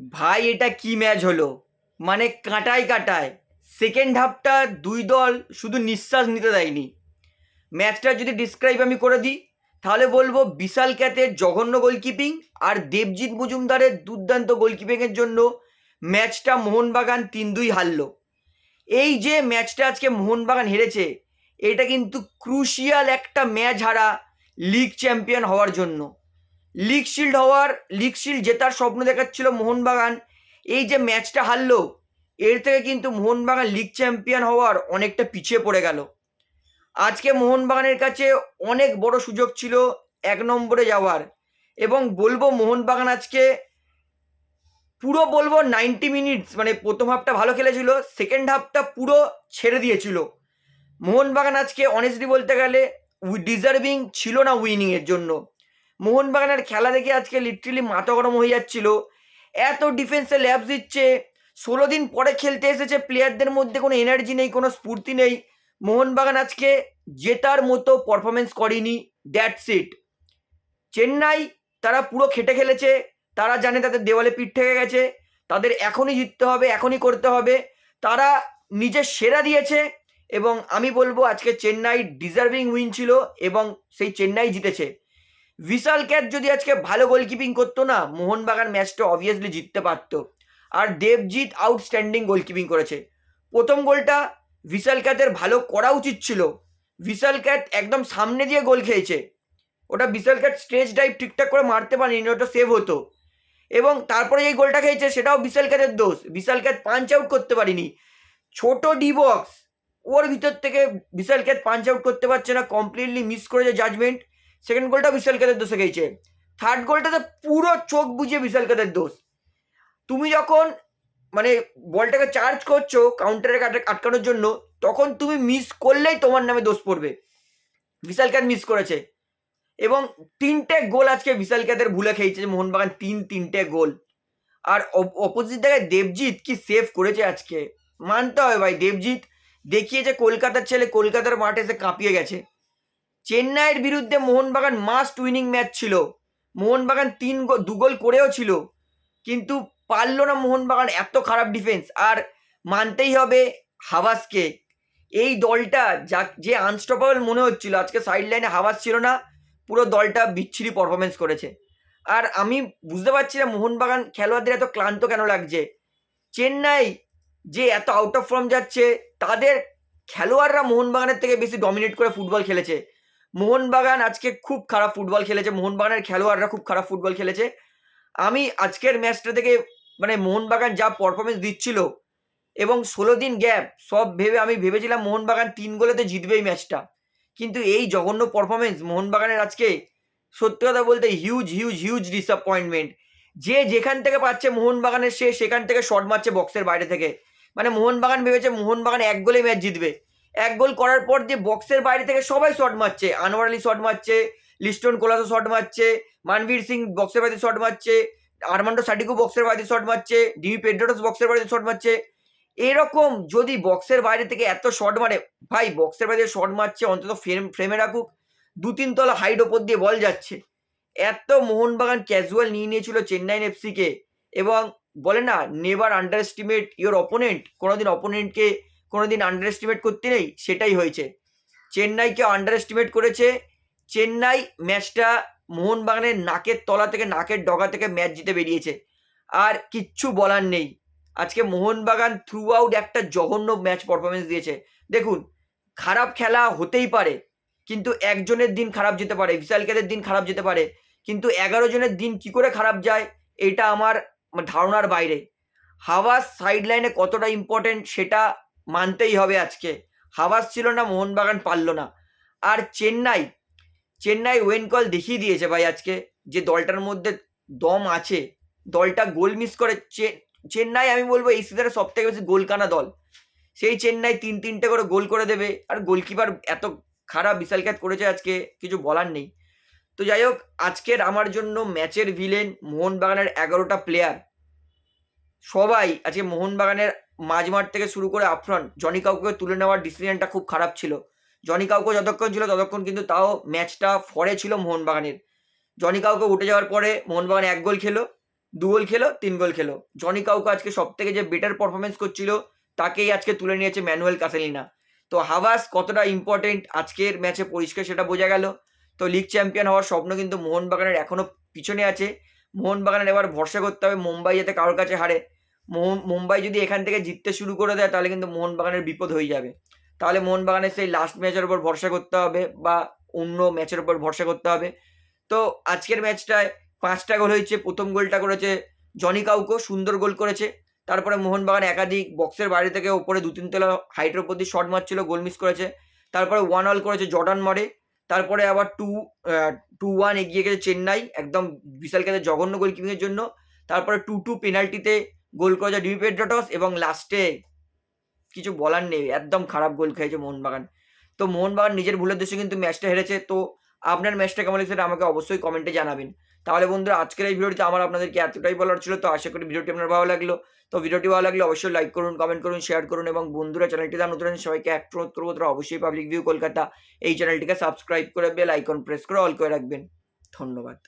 ভাই, এটা কি ম্যাচ হলো? মানে কাঁটায় কাঁটায়। সেকেন্ড হাফটা দুই দল শুধু নিঃশ্বাস নিতে দেয়নি। ম্যাচটা যদি ডিসক্রাইব আমি করে দিই, তাহলে বলব বিশাল ক্যাতের জঘন্য গোলকিপিং আর দেবজিৎ মজুমদারের দুর্দান্ত গোলকিপিংয়ের জন্য ম্যাচটা মোহনবাগান তিন দুই হারল। এই যে ম্যাচটা আজকে মোহনবাগান হেরেছে, এটা কিন্তু ক্রুশিয়াল একটা ম্যাচ হারা লিগ চ্যাম্পিয়ন হওয়ার জন্য। লিগ শিল্ড হওয়ার লিগ শিল্ড জেতার স্বপ্ন দেখাচ্ছিল মোহনবাগান। এই যে ম্যাচটা হারলো, এর থেকে কিন্তু মোহনবাগান লিগ চ্যাম্পিয়ন হওয়ার অনেকটা পিছিয়ে পড়ে গেল। আজকে মোহনবাগানের কাছে অনেক বড় সুযোগ ছিল এক নম্বরে যাওয়ার। এবং বলব মোহনবাগান আজকে পুরো বলব নাইনটি মিনিটস মানে প্রথম হাফটা ভালো খেলেছিল সেকেন্ড হাফটা পুরো ছেড়ে দিয়েছিল। মোহনবাগান আজকে অনেস্টলি বলতে গেলে ডিজার্ভিং ছিল না উইনিংয়ের জন্য। মোহনবাগানের খেলা দেখে আজকে লিটারেলি মাথা গরম হয়ে যাচ্ছিল। এত ডিফেন্সে ল্যাবস দিচ্ছে। ষোলো দিন পরে খেলতে এসেছে। প্লেয়ারদের মধ্যে কোনো এনার্জি নেই, কোনো স্ফূর্তি নেই। মোহনবাগান আজকে জেতার মতো পারফরমেন্স করেনি। দ্যাটস ইট চেন্নাই, তারা পুরো খেটে খেলেছে। তারা জানে তাদের দেওয়ালে পিঠ থেকে গেছে। তাদের এখনই জিততে হবে, এখনই করতে হবে। তারা নিজের সেরা দিয়েছে এবং আমি বলব আজকে চেন্নাই ডিজার্ভিং উইন ছিল এবং সেই চেন্নাই জিতেছে। বিশাল ক্যাট যদি আজকে ভালো গোলকিপিং করতো না, মোহনবাগান ম্যাচটা অবভিয়াসলি জিততে পারতো। আর দেবজিৎ আউটস্ট্যান্ডিং গোলকিপিং করেছে। প্রথম গোলটা বিশাল ক্যাতের ভালো করা উচিত ছিল। বিশাল ক্যাট একদম সামনে দিয়ে গোল খেয়েছে। ওটা বিশাল ক্যাট স্ট্রেচ ডাইভ ঠিকঠাক করে মারতে পারেনি, ওটা সেভ হতো। এবং তারপরে এই গোলটা খেয়েছে, সেটাও বিশাল ক্যাটের দোষ। বিশাল ক্যাট পাঞ্চ আউট করতে পারিনি। ছোট ডি বক্স ওর ভিতর থেকে বিশাল ক্যাট পাঞ্চ আউট করতে পারছে না কমপ্লিটলি মিস করেছে জাজমেন্ট সেকেন্ড গোলটা বিশাল ক্যাটের দোষে খেয়েছে থার্ড গোলটাতে পুরো চোখ বুঝিয়ে বিশাল ক্যাটের দোষ। তুমি যখন মানে বলটাকে চার্জ করছ কাউন্টারে আটকানোর জন্য, তখন তুমি মিস করলেই তোমার নামে দোষ পড়বে। বিশাল ক্যাট মিস করেছে। এবং তিনটে গোল আজকে বিশাল ক্যাতের ভুলে খেয়েছে, মোহনবাগান তিন, তিনটে গোল আর অপোজিট জায়গায় দেবজিৎ কি সেভ করেছে আজকে? মানতে হয় ভাই দেবজিৎ দেখিয়েছে কলকাতার ছেলে, কলকাতার মাঠে এসে কাঁপিয়ে গেছে। চেন্নাইয়ের বিরুদ্ধে মোহনবাগান মাস্ট উইনিং ম্যাচ ছিল। মোহনবাগান তিন দু গোল করেও ছিল। কিন্তু পারল না মোহনবাগান এত খারাপ ডিফেন্স। আর মানতেই হবে হাবাসকে এই দলটা যা, যে আনস্টপেবল মনে হচ্ছিল, আজকে সাইড লাইনে হাবাস ছিল না, পুরো দলটা বিচ্ছিরি পারফরমেন্স করেছে। আর আমি বুঝতে পারছি না মোহনবাগান খেলোয়াড়দের এত ক্লান্ত কেন লাগছে। চেন্নাই যে এত আউট অফ ফর্ম যাচ্ছে, তাদের খেলোয়াড়রা মোহনবাগানের থেকে বেশি ডমিনেট করে ফুটবল খেলেছে। মোহনবাগান আজকে খুব খারাপ ফুটবল খেলেছে। মোহনবাগানের খেলোয়াড়রা খুব খারাপ ফুটবল খেলেছে। আমি আজকের ম্যাচটা থেকে মানে মোহনবাগান যা পারফরমেন্স দিচ্ছিল এবং ষোলো দিন গ্যাপ সব ভেবে আমি ভেবেছিলাম মোহনবাগান তিন গোলেতে জিতবে এই ম্যাচটা। কিন্তু এই জঘন্য পারফরমেন্স মোহনবাগানের আজকে সত্যি কথা বলতে হিউজ হিউজ হিউজ ডিসঅ্যাপয়েন্টমেন্ট যে যেখান থেকে পাচ্ছে মোহনবাগানের সে সেখান থেকে শট মারছে বক্সের বাইরে থেকে। মানে মোহনবাগান ভেবেছে মোহনবাগান এক গোলে ম্যাচ জিতবে। এক গোল করার পর যে বক্সের বাইরে থেকে সবাই শট মারছে। আনোয়ার আলী শট মারছে, লিস্টন কোলাসও শট মারছে, মানবীর সিং বক্সের বাইরে শট মারছে, আরমান্ডো সাডিকো বক্সের বাইরে শট মারছে ডিমি পেড্রোটস বক্সের বাইরে শট মারছে। এরকম যদি বক্সের বাইরে থেকে এত শট মারে, ভাই বক্সের বাইরে শট মারছে, অন্তত ফ্রেম ফ্রেমে রাখুক দু তিন তলা হাইট ওপর দিয়ে বল যাচ্ছে। এত মোহনবাগান ক্যাজুয়াল নিয়ে নিয়েছিল চেন্নাইন এফসিকে এবং বলে না never underestimate your opponent কোনোদিন অপোনেন্টকে কোনোদিন আন্ডার এস্টিমেট করতে নেই, সেটাই হয়েছে। চেন্নাইকে আন্ডার এস্টিমেট করেছে। চেন্নাই ম্যাচটা মোহনবাগানের নাকের তলা থেকে, নাকের ডগা থেকে ম্যাচ জিতে বেরিয়েছে। আর কিচ্ছু বলার নেই। আজকে মোহনবাগান থ্রু আউট একটা জঘন্য ম্যাচ পারফরমেন্স দিয়েছে। দেখুন, খারাপ খেলা হতেই পারে, কিন্তু একজনের দিন খারাপ যেতে পারে বিশালকেদের দিন খারাপ যেতে পারে, কিন্তু এগারো জনের দিন কি করে খারাপ যায়, এটা আমার ধারণার বাইরে। হাওয়াস সাইড লাইনে কতটা ইম্পর্টেন্ট সেটা মানতেই হবে আজকে। হাওয়াস ছিল না, মোহনবাগান পারল না। আর চেন্নাই চেন্নাই ওয়েন কল দেখিয়ে দিয়েছে ভাই আজকে যে দলটার মধ্যে দম আছে। দলটা গোল মিস করে। চেন্নাই আমি বলব এই সিজনে সব থেকে বেশি গোল কানা দল। সেই চেন্নাই তিন, তিনটে করে গোল করে দেবে। আর গোলকিপার এত খারাপ বিশাল ক্যাচ করেছে আজকে, কিছু বলার নেই। তো যাই হোক, আজকের আমার জন্য ম্যাচের ভিলেন মোহনবাগানের এগারোটা প্লেয়ার সবাই, আজকে মোহনবাগানের মাঝমাঠ থেকে শুরু করে আফ্রন জনি কাউকে তুলে নেওয়ার ডিসিশনটা খুব খারাপ ছিল। জনি কাউকে যতক্ষণ ছিল ততক্ষণ কিন্তু তাও ম্যাচটা ফরে ছিল মোহনবাগানের। জনি কাউকে উঠে যাওয়ার পরে মোহনবাগান এক গোল খেলো, দু গোল খেলো, তিন গোল খেলো। জনি কাউকে আজকে সব থেকে যে বেটার পারফরমেন্স করছিল, তাকেই আজকে তুলে নিয়েছে ম্যানুয়েল কাসেলিনা তো হাভাস কতটা ইম্পর্টেন্ট আজকের ম্যাচে পরিষ্কার সেটা বোঝা গেল। তো লিগ চ্যাম্পিয়ন হওয়ার স্বপ্ন কিন্তু মোহনবাগানের এখনও পিছনে আছে। মোহনবাগানের এবার ভরসা করতে হবে মুম্বাই যাতে কারোর কাছে হারে। মুম্বাই যদি এখান থেকে জিততে শুরু করে দেয়, তাহলে কিন্তু মোহনবাগানের বিপদ হয়ে যাবে। তাহলে মোহনবাগানের সেই লাস্ট ম্যাচের উপর ভরসা করতে হবে বা অন্য ম্যাচের উপর ভরসা করতে হবে। তো আজকের ম্যাচটায় পাঁচটা গোল হয়েছে, প্রথম গোলটা করেছে জনি কাউকো, সুন্দর গোল করেছে। তারপরে মোহনবাগান একাধিক বক্সের বাইরে থেকে ওপরে দু তিন তলা হাইটের উপর দিয়ে শট মারছিল গোল মিস করেছে। তারপরে ওয়ান অল করেছে জর্ডান মরে। তারপরে আবার টু টু ওয়ান এগিয়ে গেছে চেন্নাই, একদম বিশাল কাছে জঘন্য গোলকিপিংয়ের জন্য। তারপরে টু টু পেনাল্টিতে গোল করেছে ডিবি পেড্রটস এবং লাস্টে কিছু বলার নেই, একদম খারাপ গোল খেয়েছে মোহনবাগান। তো মোহনবাগান নিজের ভুলের দেশে কিন্তু ম্যাচটা হেরেছে, তো আপনার ম্যাচটা কেমন লেগেছে আমাকে অবশ্যই কমেন্টে জানাবেন। তাহলে বন্ধুরা, আজকের এই ভিডিওটিতে আমার আপনাদেরকে এতটাই বলার ছিল, তো আশা করি ভিডিওটি আপনার ভালো লাগল। তো ভিডিওটি ভালো লাগলে অবশ্যই লাইক করুন কমেন্ট করুন শেয়ার করুন এবং বন্ধুরা চ্যানেলটি তার নতুন সবাইকে এক অনুরোধ করব, তারা অবশ্যই পাবলিক ভিউ কলকাতা এই চ্যানেলটিকে সাবস্ক্রাইব করে বেল আইকন প্রেস করে অল করে রাখবেন। ধন্যবাদ।